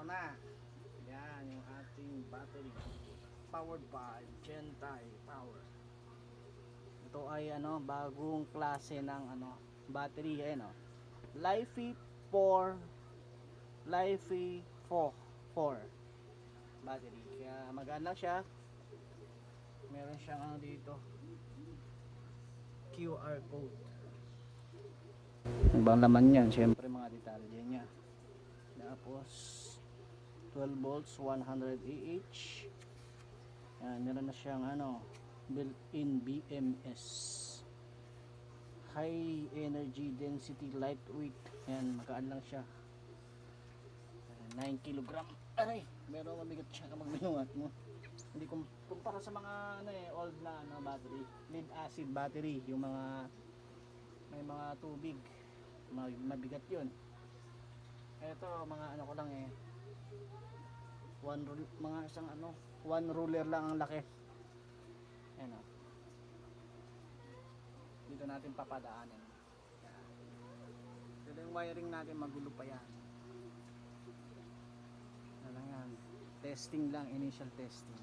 Ito na. Yan yung ating battery. Powered by Gentai Power. Ito ay ano, bagong klase ng ano, battery ayan oh. Lifey 4 Lifey 4 4 battery. Kaya magaan siya. Meron siyang ano dito. QR code. Ibang laman yan, syempre mga detalye niya. Tapos 12 volts, 100 AH. Yan, meron na siyang ano, built-in BMS. High energy density lightweight. Yan, magaan lang siya. Ayan, 9 kg. Aray, meron mabigat siya kapag binuhat mo. Hindi kum kumpara sa mga ano eh, old na ano, battery, lead acid battery, yung mga may mga tubig, mabigat 'yun. Ito, mga ano ko lang eh. One rule, mga isang ano, one ruler lang ang laki. Ayan o. Dito natin papadaanin. Yan. Ito yung wiring natin, magulo pa yan. Ano lang yan. Testing lang, initial testing.